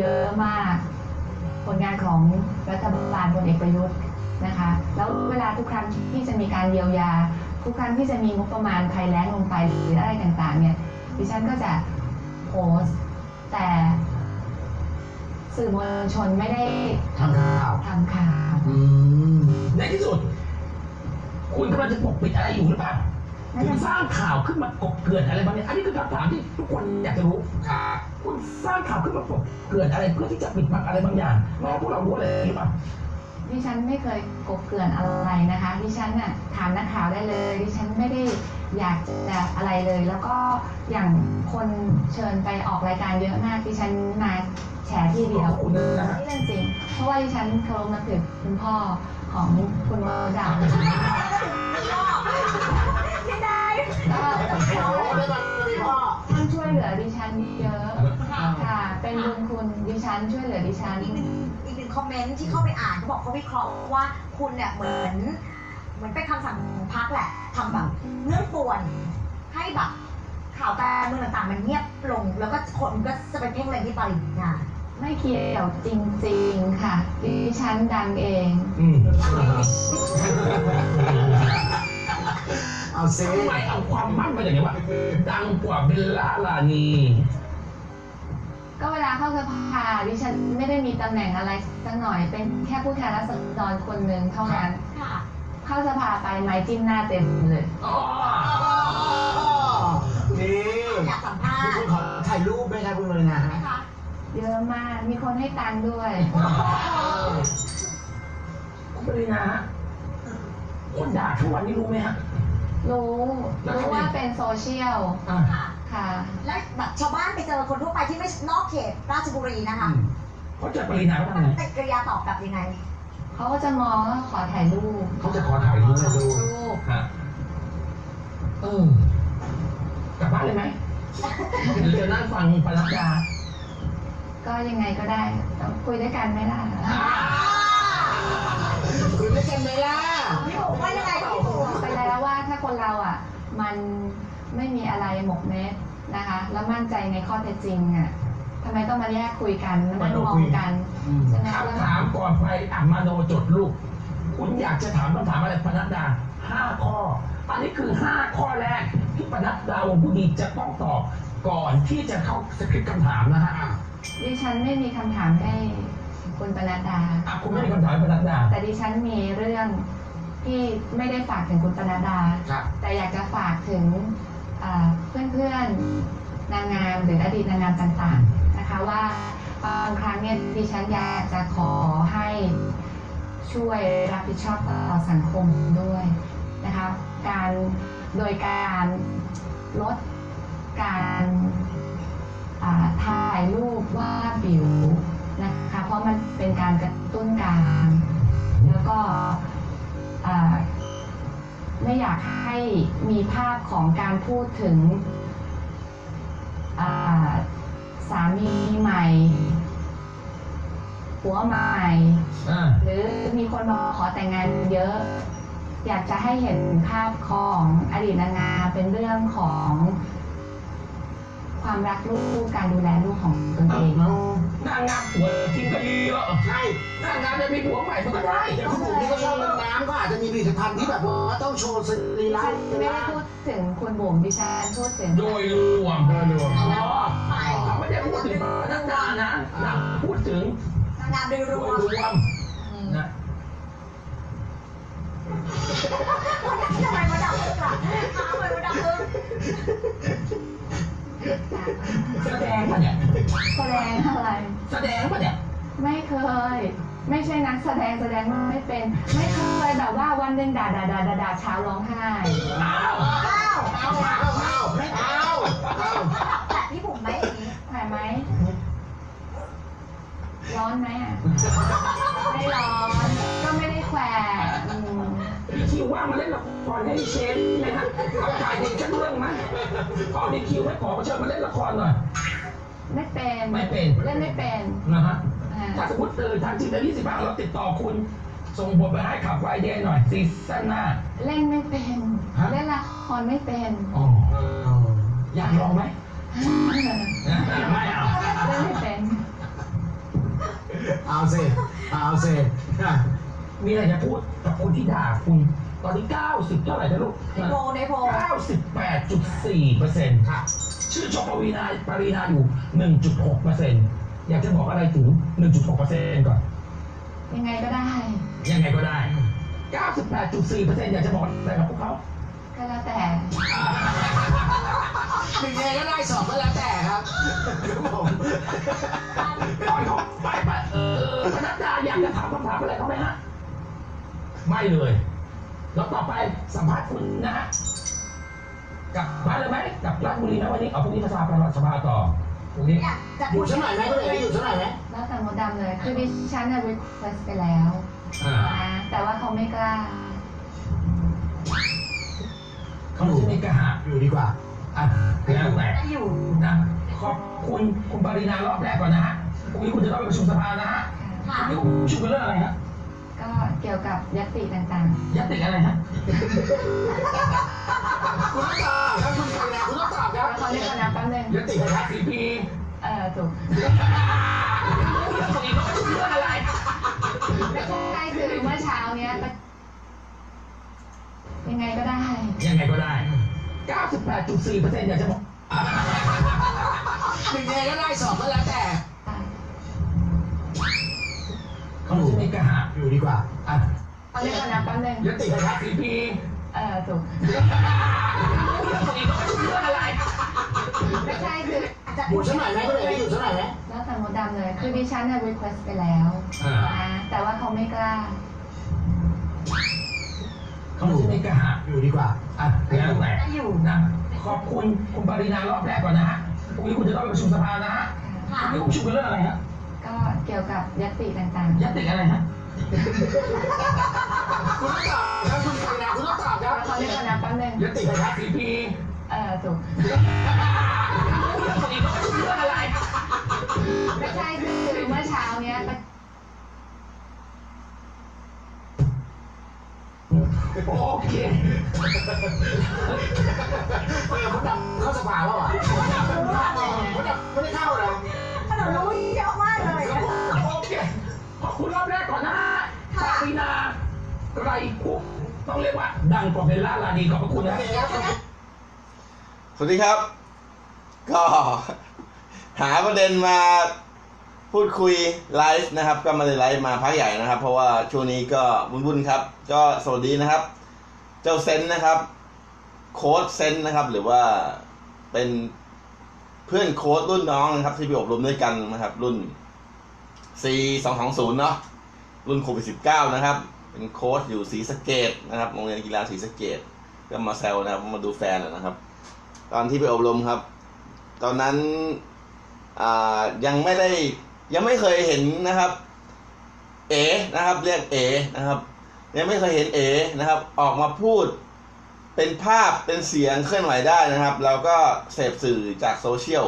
เยอะมากผลงานของรัฐบาลพลเอกประยุทธ์นะคะ แล้วเวลาทุกครั้งที่จะมีการเยียวยา ทุกครั้งที่จะมีงบประมาณภัยแล้งลงไปหรืออะไรต่างๆ เนี่ยดิฉันก็จะโพสต์แต่สื่อมวลชนไม่ได้ทำข่าวทำข่าวอืมในที่สุด คุณกำลังจะปกปิดอะไรอยู่หรือเปล่า คุณสร้างข่าวขึ้นมากบเกลื่อนอะไรบางอย่างอันนี้คือคำถามที่ทุกคนอยากจะรู้ ครับคุณสร้างข่าวขึ้นมากบเกลื่อนอะไรเพื่อที่จะปิดบังอะไรบางอย่างไม่ให้พวกเรารู้อะไรหรือเปล่าดิฉันไม่เคยกบเกลื่อนอะไรนะคะ ดิฉันน่ะถามนักข่าวได้เลย ดิฉันไม่ได้อยากจะอะไรเลย แล้วก็อย่างคนเชิญไปออกรายการเยอะมาก ดิฉันมาแฉที่เดียวขอบคุณนะฮะ นี่เรื่องจริง เพราะว่าดิฉันเคารพนับถือคุณพ่อของคุณวรดา ท่านช่วยเหลือดิฉันเยอะค่ะ เป็นบุญคุณดิฉันช่วยเหลือดิฉัน อีกหนึ่งอีกหนึ่งคอมเมนต์ที่เข้าไปอ่านเขาบอกเขาวิเคราะห์ว่าคุณเนี่ยเหมือนเหมือนเป็นคำสั่งของพักแหละทำแบบเรื่องป่วนให้แบบข่าวการเมืองต่างๆ มันเงียบลง แล้วก็คนก็จะไปเพ่งเล็งที่ปริญาไม่เกี่ยวจริงๆค่ะดิฉันดังเอง อืม เอาเซทำไมเอาความมั่นมาอย่างนี้ว่าดังกว่าเบลล่าลานีก็เวลาเข้าสภาดิฉันไม่ได้มีตำแหน่งอะไรสักหน่อยเป็นแค่ผู้แทนราษฎรคนหนึ่งเท่านั้น ค่ะเข้าสภาไปไม้จิ้มหน้าเต็มเลยอ๋อนี่อยากสัมภามีษคุณ์ณขอถ่ายรูปไหมครับคุณเลยนะไหมฮะคะเยอะมากมีคนให้ตังค์ด้วย คุณปรินาฮะคนด่าทุกวันนี้รู้ไหมฮะ รู้รู้ว่าเป็นโซเชียลอ่า ค่ะ ค่ะ และแบบชาวบ้านไปเจอคนทั่วไปที่ไม่นอกเขตราชบุรีนะคะเขาเจอปรินาเขาทำไงปฏิกิริยาตอบแบบยังไง เขาก็จะมองแล้วขอถ่ายรูปเขาจะขอถ่ายรูปให้ดูรูปฮะเออกลับบ้านเลยไหมหรือจะนั่งฟังปนัดดาก็ยังไงก็ได้ต้องคุยด้วยกันไหมล่ะคุยด้วยกันไหมล่ะ พี่บุ๋มว่ายังไงพี่บุ๋ คนเราอะมันไม่มีอะไรหมกเม็ดนะคะ แล้วมั่นใจในข้อเท็จจริงอะทำไมต้องมาแยกคุยกันมานั่งมองกันอืมใช่ไหมแล้วคำถามก่อนไปอะมาโนจดลูก คุณอยากจะถามคำถามอะไรปนัดดาห้าข้อ อันนี้คือห้าข้อแรกที่ปนัดดาวงผู้ดีจะต้องตอบก่อนที่จะเข้าสคริปต์คำถามนะฮะอะดิฉันไม่มีคำถามให้คุณปนัดดาอะคุณไม่มีคำถามให้ปนัดดา แต่ดิฉันมีเรื่อง ที่ไม่ได้ฝากถึงคุณปนัดดา ครับแต่อยากจะฝากถึงเพื่อนเพื่อนๆนางงามหรืออดีตนางงามต่างๆนะคะว่าบางครั้งเนี่ยดิฉันอยากจะขอให้ช่วยรับผิดชอบต่อสังคมด้วยนะคะการโดยการลดการอ่าถ่ายรูปวาดบิวนะคะเพราะมันเป็นการกระตุ้นการ แล้วก็อ่า ไม่อยากให้มีภาพของการพูดถึงอ่าสามีใหม่ผัวใหม่อ่าหรือมีคนมาขอแต่งงานเยอะ อยากจะให้เห็นภาพของอดีตนางงามเป็นเรื่องของความรักลูกการดูแลลูกของตนเองเอา นางงามผัวจริงก็เยอะใช่นางงามจะมีผัวใหม่มันก็ได้อย่างคุณบุ๋มนี่ก็ชอบเล่นน้ำก็อาจจะมีผลิตภัณฑ์ที่แบบว่าต้องโชว์สรีดิระฉันไม่ได้พูดถึงคุณบุ๋มดิฉันพูดถึงโดยรวมโดยรวมอ๋อไม่ได้พูดถึงพนักงานนะนะพูดถึงนางงามโดยรโดวยมรวมนะทำไมมาดับมึงล่ะทำไมมาดับมึง แสดงปะเนี่ย แสดงอะไร แสดงปะเนี่ย ไม่เคย ไม่ใช่นักแสดงแสดงไม่เป็น ไม่เคยแบบว่าวันหนึ่งด่าด่าด่าด่าด่าเช้าร้องไห้อ้าวอ้าวเอาเอาเอาเอาเอาแต่พี่บุ๋มไหมอย่างนี้แขวนไหม ร้อนไหมอะ ไม่ร้อน ก็ไม่ได้างมาเล่นละครให้เชนไหมฮะเอาถ่ายเด็กชักเรื่องไหมพอมีคิวให้ขอเชิญมาเล่นละครหน่อย ไม่เป็นไม่เป็น เล่นไม่เป็นนะฮะ อ่าถ้าสมมติเออทางทีมได้ยี่สิบบาทเราติดต่อคุณ ส่งบทไปให้ขับไฟเดย์หน่อยซีซั่นหน้า เล่นไม่เป็น ฮะ เล่นละครไม่เป็น อ๋ออยากลองไหมไม่เอาเล่นไม่เป็น เอาเซเอาเซมีอะไรจะพูดกับคนที่ด่าคุณ ตอนนี้ 90 เท่าไหร่นะลูกในโพลในโพล 98.4เปอร์เซ็นต์ค่ะ ชื่อชมปวีนาปรีนาอยู่ 1.6เปอร์เซ็นต์อยากจะบอกอะไรถึง 1.6เปอร์เซ็นต์ก่อน ยังไงก็ได้ ยังไงก็ได้ 98.4เปอร์เซ็นต์อยากจะบอกอะไรกับพวกเขาก็แล้วแต่หนึ่งยังไงก็ได้สองก็แล้วแต่ครับครับผมตอนเขาไปไปเออพนักงานอยากจะถามคำถามอะไรเขาไหมฮะ ไม่เลย แล้วต่อไปสัมภาษณ์คุณนะฮะกลับบ้านเลยไหมกลับราชบุรีไหมวันนี้เอาพรุ่งนี้มาสภาประหลัดสภาต่อพรุ่งนี้อยากจะอคุยู่ยชั้นไหนไหมคุณเอ๋อยู่ชั้นไหนไหมแล้วแต่มดดำเลยคือดิฉันน่ะ request ไปแล้วอ่านะแต่ว่าเขาไม่กล้า เขาจะมีกระหาอยู่ดีกว่าอะแล้วแต่จะอยู่ นะขอบคุณคุณปรินารอบแรกก่อนนะฮะพรุ่งนี้คุณจะต้องไปประชุมสภานะฮะค่ะ พรุ่งนี้คุณประชุมกันเรื่องอะไรฮะ ก็เกี่ยวกับยติต่างยัตติอะไรฮะคุณต้องตอบครับคุณปรินาคุณต้องตอบๆครัแล้บวเขาเรียกกันนะแป๊บนึงยัตติอะไรครับสีพีเออถูกยัตติเขาประชุมเรื่องอะไรไม่ใช่คือเมื่อเช้าเนี้ยยังไงก็ได้ยังไงก็ได้ 98.4เปอร์เซ็นต์อยากจะบอกหนึ่งยังไงก็ได้สองก็แล้วแต่ เขาจะมีกระหาอยู่ดีกว่าอะเขาเรียกกันนะแป๊บนึงยัตติอะไรครับสีพีเออถูกยัตติเขาประชุมเรื่องอะไรไม่ใช่คือจะอคุยู่ยชั้นไหนไหมคุณเอ๋อยู่ชั้นไหนไหมแล้วแต่มดดำเลยคือดิฉันน่ะ request ไปแล้วอ่านะแต่ว่าเขาไม่กล้าเขาจะมีกระหาอยู่ดีกว่าอะแล้วแต่จะอยู่นะขอบคุณคุณปรินารอบแรกก่อนนะฮะพรุ่งนี้คุณจะต้องไปประชุมสภานะฮะค่ะพรุ่งนี้คุณประชุมกันเรื่องอะไรฮะ ก็เกี่ยวกับยติต่างยัตติอะไรฮะคุณต้องตอบครับคุณปรินาคุณต้องตอบๆครัแล้บวเขาเรียกกันนะแป๊บนึงยัตติอะไรครับสีพีเออถูกยัตติเขาประชุมเรื่องอะไร ไม่ใช่คือเมื่อเช้าเนี้ยโอเคเออคุณดับเข้าสภาแล้วอะรู้มากเลยคุณดับไม่ได้เข้าเลย ขนมรู้เยอะมาก เคขอบคุณรอบแรกก่อนนะฮะปารีนาไรคุปต้องเรียกว่า ดังกว่าเบลล่าลานีขอบพระคุณนะสวัสดีครับ ก็ หาประเด็นมาพูดคุยไลฟ์นะครับ ก็มาได้ไลฟ์มาพักใหญ่นะครับ เพราะว่าช่วงนี้ก็วุ่นๆครับ ก็สวัสดีนะครับ เจ้าเซนนะครับ โค้ดเซนนะครับ หรือว่าเป็นเพื่อนโค้ดรุ่นน้องนะครับที่ไปอบรมด้วยกันนะครับ รุ่น C 2 2 0เนาะรุ่นโควิด19นะครับ เป็นโค้ดอยู่ศรีสเกดนะครับโรงเรียนกีฬาศรีสเกดก็มาแซวนะครับมาดูแฟนนะครับ ตอนที่ไปอบรมครับ ตอนนั้นยังไม่ได้ยังไม่เคยเห็นนะครับ เอนะครับ เรียกเอนะครับ ยังไม่เคยเห็นเอนะครับ ออกมาพูดเป็นภาพเป็นเสียงเคลื่อนไหวได้นะครับแล้วก็เสพสื่อจากโซเชียล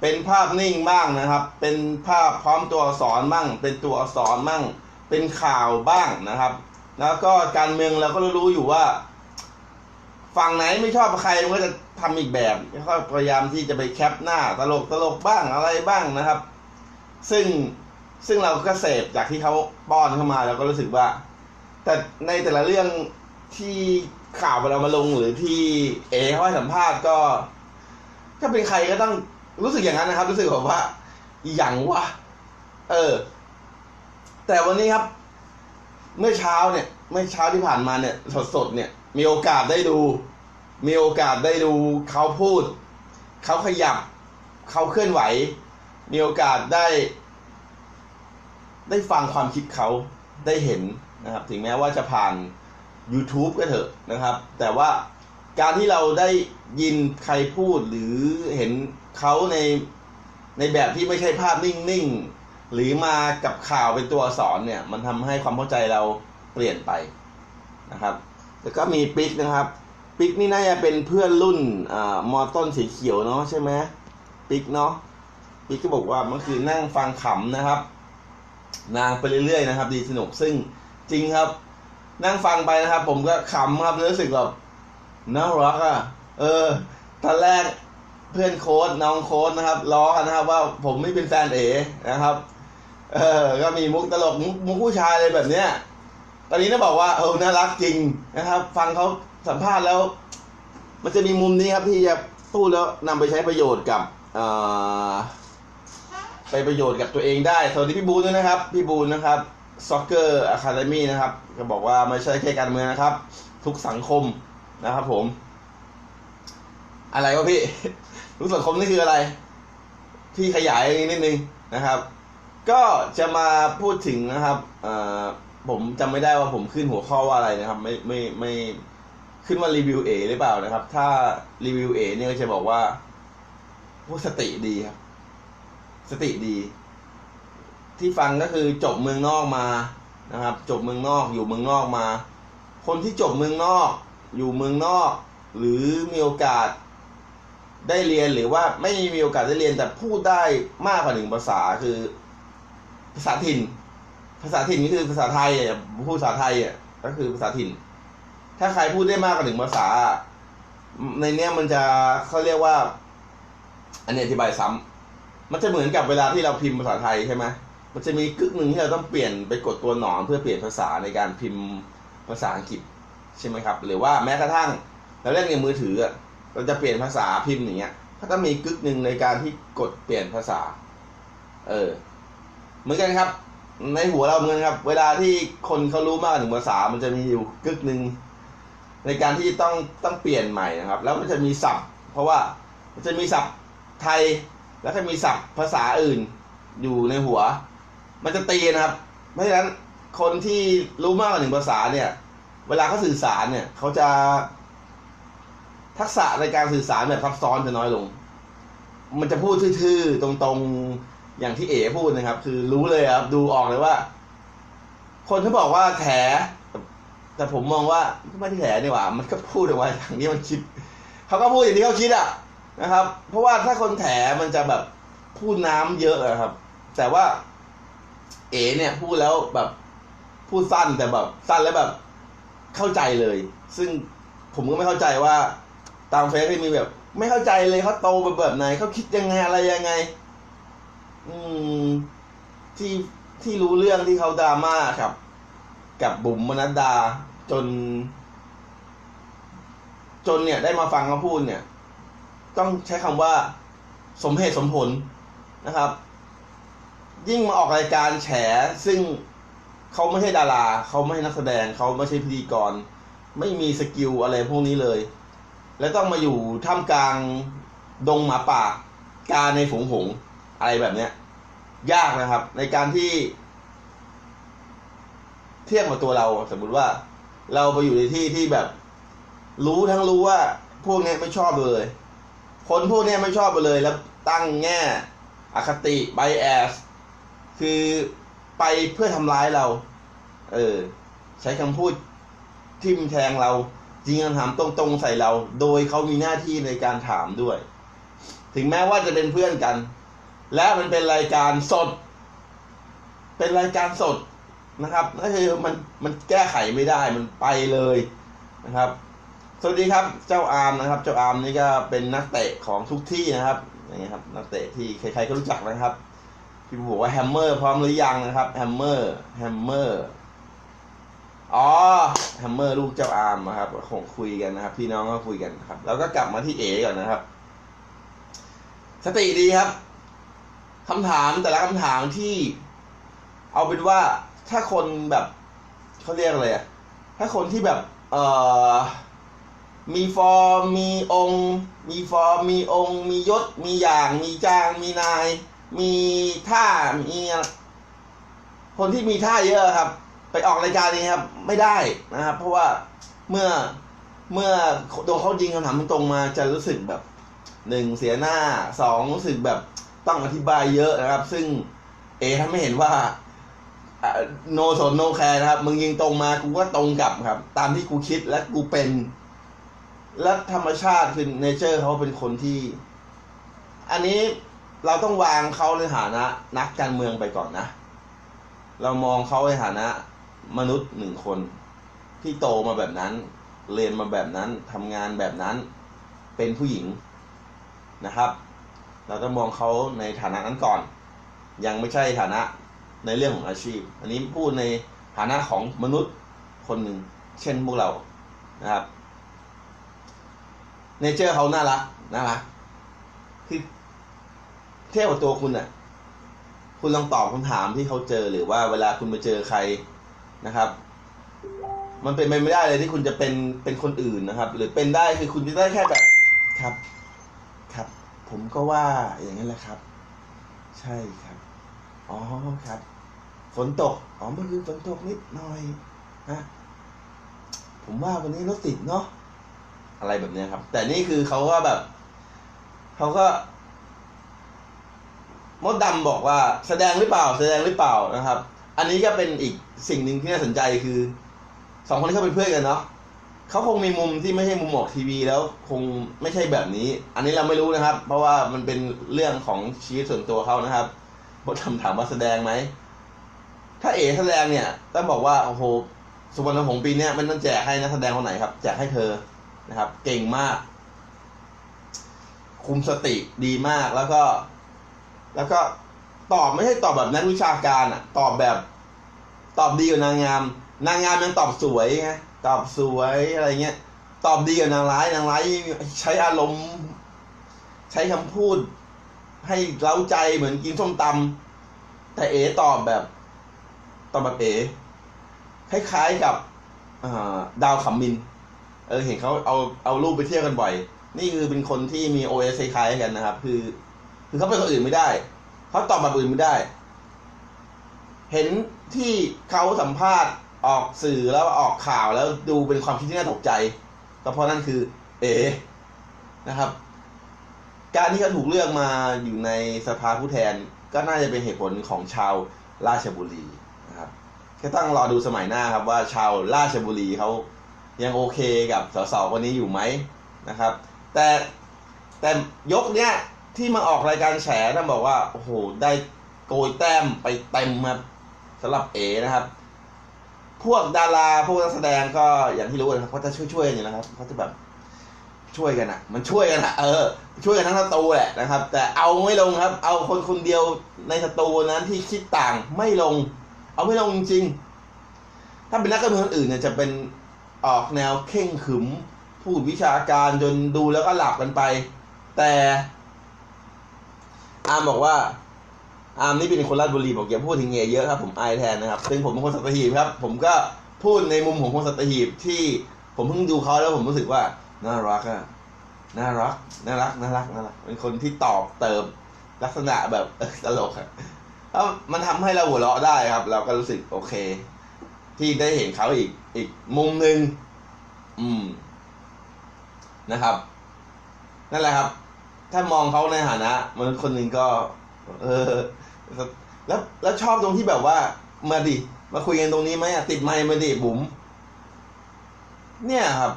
เป็นภาพนิ่งบ้างนะครับ เป็นภาพพร้อมตัวอักษรบ้าง เป็นตัวอักษรบ้าง เป็นข่าวบ้างนะครับ แล้วก็การเมืองเราก็รู้อยู่ว่า ฝั่งไหนไม่ชอบใครมันก็จะทำอีกแบบก็พยายามที่จะไปแคปหน้าตลกตลกบ้างอะไรบ้างนะครับ ซึ่งซึ่งเราก็เสพจากที่เขาป้อนเข้ามาเราก็รู้สึกว่า แต่ในแต่ละเรื่องที่ข่าวเรามาลงหรือที่เอเขาให้สัมภาษณ์ก็ ถ้าเป็นใครก็ต้อง รู้สึกอย่างนั้นนะครับ รู้สึกแบบว่าอย่างวะเออ แต่วันนี้ครับ เมื่อเช้าเนี่ย เมื่อเช้าที่ผ่านมาเนี่ย สดๆเนี่ย มีโอกาสได้ดู มีโอกาสได้ดูเขาพูด เขาขยับ เขาเคลื่อนไหว มีโอกาสได้ ได้ฟังความคิดเขาได้เห็นนะครับ ถึงแม้ว่าจะผ่าน YouTube ก็เถอะนะครับ แต่ว่าการที่เราได้ยินใครพูดหรือเห็น เขาในในแบบที่ไม่ใช่ภาพนิ่งๆ หรือมากับข่าวเป็นตัวอักษรเนี่ย มันทำให้ความเข้าใจเราเปลี่ยนไปนะครับ แล้วก็มีปิกนะครับปิกนี่น่าจะเป็นเพื่อนรุ่นอ่ามอต้นสีเขียวเนาะใช่ไหมปิกเนาะปิกก็บอกว่าเมื่อคืนนั่งฟังขำนะครับ นางไปเรื่อยๆนะครับ ดีสนุกซึ่งจริงครับ นั่งฟังไปนะครับ ผมก็ขำครับรู้สึกแบบน่ารักอะเออตอนแรก เพื่อนโค้ดน้องโค้ดนะครับล้อกันนะครับ ว่าผมไม่เป็นแฟนเอ๋นะครับ เออ ก็มีมุกตลกมุกผู้ชายอะไรแบบเนี้ย ตอนนี้ต้องบอกว่าเออน่ารักจริงนะครับ ฟังเขาสัมภาษณ์แล้ว มันจะมีมุมนี้ครับที่จะพูดแล้วนำไปใช้ประโยชน์กับเอ่อไปประโยชน์กับตัวเองได้ สวัสดีพี่บูนด้วยนะครับ พี่บูนนะครับ Soccer Academy นะครับ ก็บอกว่าไม่ใช่แค่การเมืองนะครับ ทุกสังคมนะครับผม อะไรวะพี่ ทุกสังคมนี่คืออะไรพี่ขยายนิดนึงนะครับ ก็จะมาพูดถึงนะครับผมจำไม่ได้ว่าผมขึ้นหัวข้อว่าอะไรนะครับ ไม่ไม่ไม่ขึ้นว่ารีวิวเอหรือเปล่านะครับ ถ้ารีวิวเอเนี่ยก็จะบอกว่าพวกสติดีครับ สติดี ที่ฟังก็คือจบเมืองนอกมานะครับ จบเมืองนอกอยู่เมืองนอกมา คนที่จบเมืองนอก อยู่เมืองนอก หรือมีโอกาส ได้เรียนหรือว่าไม่มีโอกาสได้เรียนแต่พูดได้มากกว่าหนึ่งภาษาคือภาษาถิ่น ภาษาถิ่นนี่คือภาษาไทยอะพูดภาษาไทยอะก็คือภาษาถิ่น ถ้าใครพูดได้มากกว่าหนึ่งภาษา ในเนี้ยมันจะเขาเรียกว่า อันนี้อธิบายซ้ำมันจะเหมือนกับเวลาที่เราพิมพ์ภาษาไทยใช่ไหมมันจะมีกึกหนึ่งที่เราต้องเปลี่ยนไปกดตัวหนอนเพื่อเปลี่ยนภาษาในการพิมพ์ภาษาอังกฤษใช่ไหมครับ หรือว่าแม้กระทั่งเราเล่นในมือถืออะ เราจะเปลี่ยนภาษาพิมพ์อย่างเงี้ยก็ต้องมีกึกหนึ่งในการที่กดเปลี่ยนภาษา เออ เหมือนกันครับ ในหัวเราเหมือนกันครับ เวลาที่คนเขารู้มากกว่าหนึ่งภาษา มันจะมีอยู่กึกหนึ่งในการที่ต้องต้องเปลี่ยนใหม่นะครับ แล้วมันจะมีศัพท์ เพราะว่ามันจะมีศัพท์ไทย แล้วก็มีศัพท์ภาษาอื่นอยู่ในหัว มันจะตีนะครับ เพราะฉะนั้นคนที่รู้มากกว่าหนึ่งภาษาเนี่ย เวลาเขาสื่อสารเนี่ยเขาจะ ทักษะในการสื่อสารแบบซับซ้อนจะน้อยลง มันจะพูดทื่อๆ ตรงๆ อย่างที่เอ๋พูดนะครับ คือรู้เลยครับ ดูออกเลยว่า คนที่บอกว่าแถ แต่ผมมองว่าไม่ได้แถนี่หว่า มันก็พูดออกมาอย่างนี้มันคิด เขาก็พูดอย่างที่เขาคิดอะนะครับ เพราะว่าถ้าคนแถมันจะแบบพูดน้ำเยอะอะครับ แต่ว่า เอ๋เนี่ยพูดแล้วแบบพูดสั้นแต่แบบสั้นแล้วแบบเข้าใจเลย ซึ่งผมก็ไม่เข้าใจว่า ตามเฟซที่มีแบบ ไม่เข้าใจเลยเขาโตไปแบบไหนเขาคิดยังไงอะไรยังไง อืม ที่ที่รู้เรื่องที่เขาดราม่าครับ กับบุ๋มมนัดดาจน จนเนี่ยได้มาฟังเขาพูดเนี่ย ต้องใช้คำว่า สมเหตุสมผลนะครับ ยิ่งมาออกรายการแฉซึ่งเขาไม่ใช่ดารา เขาไม่ใช่นักแสดง เขาไม่ใช่พิธีกร ไม่มีสกิลอะไรพวกนี้เลย และต้องมาอยู่ท่ามกลางดงหมาป่า กาในฝูงหงอะไรแบบเนี้ย ยากนะครับ ในการที่ เทียบกับตัวเรา สมมุติว่า เราไปอยู่ในที่ที่แบบ รู้ทั้งรู้ว่า พวกนี้ไม่ชอบเลย คนพวกนี้ไม่ชอบไปเลย แล้วตั้งแง่อคติไบแอสคือไปเพื่อทำร้ายเรา เออ ใช้คำพูดทิมแทงเรา ยิงคำถามตรงๆใส่เรา โดยเขามีหน้าที่ในการถามด้วย ถึงแม้ว่าจะเป็นเพื่อนกัน และมันเป็นรายการสด เป็นรายการสดนะครับก็คือมันมันแก้ไขไม่ได้มันไปเลยนะครับ สวัสดีครับเจ้าอาร์มนะครับ เจ้าอาร์มนี่ก็เป็นนักเตะของทุกที่นะครับอย่างเงี้ยครับนักเตะที่ใครๆก็รู้จักนะครับพี่บอกว่าแฮมเมอร์พร้อมหรือยังนะครับแฮมเมอร์แฮมเมอร์ อ๋อแฮมเมอร์ลูกเจ้าอาร์มนะครับคงคุยกันนะครับ พี่น้องก็คุยกันครับแล้วก็กลับมาที่เอก่อนนะครับ สติดีครับคำถามแต่ละคำถามที่ เอาเป็นว่าถ้าคนแบบเขาเรียกอะไรอะถ้าคนที่แบบ เอ่อมีฟอร์มมีองค์ มีฟอร์มมีองค์ มียศ มีอย่าง มีจาง มีนาย มีท่ามีคนที่มีท่าเยอะครับ ไปออกรายการนี้ครับ ไม่ได้นะครับ เพราะว่าเมื่อเมื่อโดนเขายิงคำถามตรงมาจะรู้สึกแบบหนึ่งเสียหน้าสองรู้สึกแบบต้องอธิบายเยอะนะครับ ซึ่งเอถ้าไม่เห็นว่าโนสนโนแคร์นะครับ มึงยิงตรงมากูก็ตรงกลับครับ ตามที่กูคิดและกูเป็น และธรรมชาติคือเนเจอร์เขาเป็นคนที่ อันนี้เราต้องวางเขาในฐานะ นักการเมืองไปก่อนนะ เรามองเขาในฐานะ มนุษย์หนึ่งคนที่โตมาแบบนั้น เรียนมาแบบนั้นทำงานแบบนั้นเป็นผู้หญิงนะครับ เราต้องมองเขาในฐานะนั้นก่อน ยังไม่ใช่ฐานะในเรื่องของอาชีพ อันนี้พูดในฐานะของมนุษย์คนหนึ่งเช่นพวกเรานะครับเนเจอร์เขาน่ารักน่ารักคือเทียบกับตัวคุณอะคุณลองตอบคำถามที่เขาเจอหรือว่าเวลาคุณไปเจอใคร นะครับ มันเป็นไปไม่ได้เลยที่คุณจะเป็นเป็นคนอื่นนะครับ หรือเป็นได้คือคุณจะได้แค่แบบครับ ครับ ผมก็ว่าอย่างนั้นแหละครับ ใช่ครับอ๋อครับฝนตกอ๋อเมื่อคืนฝนตกนิดหน่อยนะผมว่าวันนี้รถติดเนาะอะไรแบบนี้ครับ แต่นี่คือเขาก็แบบเขาก็มดดำบอกว่าแสดงหรือเปล่า แสดงหรือเปล่านะครับ อันนี้ก็เป็นอีกสิ่งหนึ่งที่น่าสนใจคือสองคนที่เขาเป็นเพื่อนกันเนาะเขาคงมีมุมที่ไม่ใช่มุมออกทีวีแล้วคงไม่ใช่แบบนี้ อันนี้เราไม่รู้นะครับ เพราะว่ามันเป็นเรื่องของชีวิตส่วนตัวเขานะครับมดดำถามว่าแสดงไหมถ้าเอแสดงเนี่ยต้องบอกว่าโอ้โหสุวรรณหงษ์ปีนี้มันต้องแจกให้นักแสดงคนไหนครับ แจกให้เธอนะครับ เก่งมาก คุมสติดีมากแล้วก็ แล้วก็ ตอบไม่ใช่ตอบแบบนักวิชาการอะตอบแบบตอบดีกว่านางงาม นางงามยังตอบสวยไงตอบสวยอะไรเงี้ย ตอบดีกว่านางร้ายนางร้ายใช้อารมณ์ ใช้คำพูด ให้เล้าใจเหมือนกินส้มตำแต่เอตอบแบบตอบแบบเอคล้ายๆกับดาวขำมิน เออเห็นเขาเอาเอารูปไปเที่ยวกันบ่อย นี่คือเป็นคนที่มีโอเอสคล้ายกันนะครับ คือ คือเขาเป็นคนอื่นไม่ได้ เขาตอบแบบอื่นไม่ได้ เห็นที่เขาสัมภาษณ์ออกสื่อแล้วออกข่าวแล้วดูเป็นความคิดที่น่าตกใจก็เพราะนั่นคือ เอนะครับ การที่เขาถูกเลือกมาอยู่ในสภาผู้แทนก็น่าจะเป็นเหตุผลของชาวราชบุรีนะครับก็ต้องรอดูสมัยหน้าครับว่าชาวราชบุรีเขายังโอเคกับสสคนนี้อยู่ไหมนะครับ แต่แต่ยกเนี้ย ที่มาออกรายการแฉนะบอกว่าโอ้โหได้โกยแต้มไปเต็มครับสำหรับเอนะครับ พวกดาราพวกนักแสดงก็อย่างที่รู้นะครับเขาจะช่วยๆอยู่นะครับเขาจะแบบช่วยกันอะมันช่วยกันอะเออ ช่วยกันทั้งสตูแหละนะครับ แต่เอาไม่ลงครับ เอาคนคนเดียวในสตูนั้นที่คิดต่างไม่ลง เอาไม่ลงจริง ถ้าเป็นนักการเมืองอื่นเนี่ยจะเป็นออกแนวเข่งขึมพูดวิชาการจนดูแล้วก็หลับกันไป แต่ อาร์มบอกว่า อาร์มนี่เป็นคนราชบุรีบอกอย่าพูดถึงเงยเยอะครับผมอายแทนนะครับซึ่งผมเป็นคนสัตหีบครับ ผมก็พูดในมุมของคนสัตหีบที่ผมเพิ่งดูเขาแล้วผมรู้สึกว่าน่ารักอะน่ารักน่ารักน่ารักน่ารักเป็นคนที่ตอบเติมลักษณะแบบตลกอะแล้วมันทำให้เราหัวเราะได้ครับ เราก็รู้สึกโอเค ที่ได้เห็นเขาอีกอีกมุมหนึ่งอืมนะครับ นั่นแหละครับ ถ้ามองเขาในฐานะมนุษย์คนหนึ่งก็ เออ แล้วแล้วชอบตรงที่แบบว่า มาดิ มาคุยกันตรงนี้ไหมอะติดไมค์มาดิบุ๋มเนี่ยครับ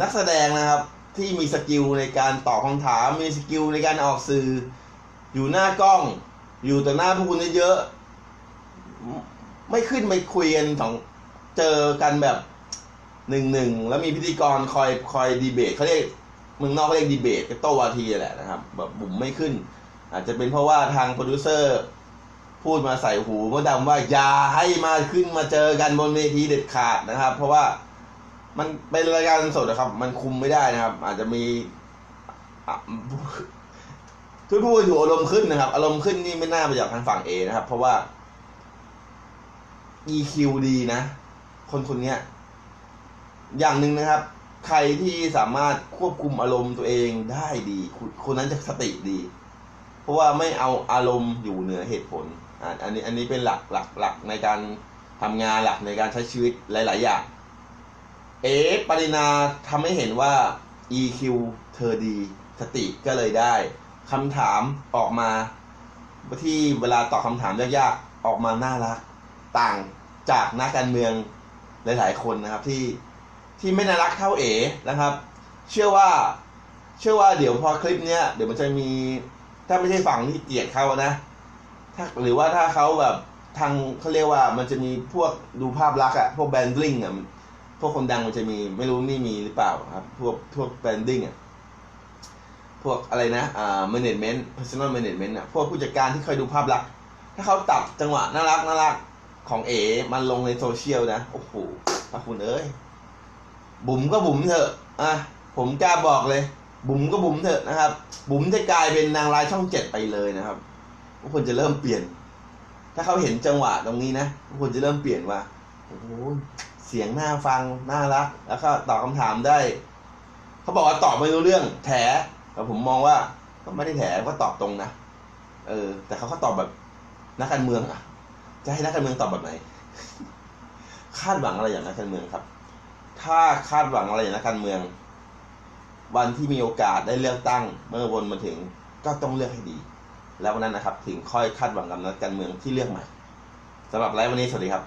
นักแสดงนะครับ ที่มีสกิลในการตอบคำถาม มีสกิลในการออกสื่อ อยู่หน้ากล้อง อยู่ต่อหน้าผู้คนเยอะๆไม่ขึ้นไปคุยกันสองเจอกันแบบหนึ่งหนึ่งแล้วมีพิธีกรคอยคอยดีเบตเขาเรียก มืองนอกเรียกดีเบตก็โตวาทีแหละนะครับ แบบบุ๋มไม่ขึ้น อาจจะเป็นเพราะว่าทางโปรดิวเซอร์พูดมาใส่หูมดดำว่าอย่าให้มาขึ้นมาเจอกันบนเวทีเด็ดขาดนะครับ เพราะว่ามันเป็นรายการสดนะครับ มันคุมไม่ได้นะครับ อาจจะมีอะทุกพูดอยู่อารมณ์ขึ้นนะครับ อารมณ์ขึ้นนี่ไม่น่ามาจากทางฝั่งเอนะครับ เพราะว่า EQ ดีนะ คนคนนี้อย่างหนึ่งนะครับ ใครที่สามารถควบคุมอารมณ์ตัวเองได้ดีคนนั้นจะสติดี เพราะว่าไม่เอาอารมณ์อยู่เหนือเหตุผลอ,อันนี้อันนี้เป็นหลักหลักหลักในการทำงานหลักในการใช้ชีวิตหลาย ๆ อย่าง เอปรินาทำให้เห็นว่า EQ เธอดี สติก็เลยได้คำถามออกมาที่เวลาตอบคำถามยาก ๆ ออกมาน่ารัก ต่างจากนักการเมืองหลาย ๆ คนนะครับที่ ที่ไม่น่ารักเท่าเอ๋นะครับ เชื่อว่า เชื่อว่าเดี๋ยวพอคลิปเนี้ยเดี๋ยวมันจะมี ถ้าไม่ใช่ฝั่งที่เกลียดเขานะ ถ้าหรือว่าถ้าเขาแบบทางเขาเรียกว่ามันจะมีพวกดูภาพลักษณ์อะพวกแบรนดิ้งอะพวกคนดังมันจะมีไม่รู้นี่มีหรือเปล่าครับ พวกพวกแบรนดิ้งอะพวกอะไรนะอ่า management personal management อะพวกผู้จัดการที่คอยดูภาพลักษณ์ถ้าเขาตัดจังหวะน่ารักน่ารักของเอ๋มันลงในโซเชียลนะ โอ้โหพระคุณเอ้ย บุ๋มก็บุ๋มเถอะอะผมกล้าบอกเลย บุ๋มก็บุ๋มเถอะนะครับ บุ๋มจะกลายเป็นนางร้ายช่องเจ็ดไปเลยนะครับทุกคนจะเริ่มเปลี่ยน ถ้าเขาเห็นจังหวะตรงนี้นะทุกคนจะเริ่มเปลี่ยนว่าโอ้โหเสียงน่าฟังน่ารัก แล้วก็ตอบคำถามได้ เขาบอกว่าตอบไม่รู้เรื่อง แถแต่ผมมองว่าก็ไม่ได้แถก็ตอบตรงนะเออ แต่เขาก็ตอบแบบนักการเมืองอะจะให้นักการเมืองตอบแบบไหน คาดหวังอะไรอย่างนักการเมืองครับ ถ้าคาดหวังอะไรนะการเมือง วันที่มีโอกาสได้เลือกตั้ง เมื่อวนมาถึงก็ต้องเลือกให้ดี แล้ววันนั้นนะครับ ถึงค่อยคาดหวังกับนักการเมืองที่เลือกใหม่สำหรับไลฟ์วันนี้สวัสดีครับ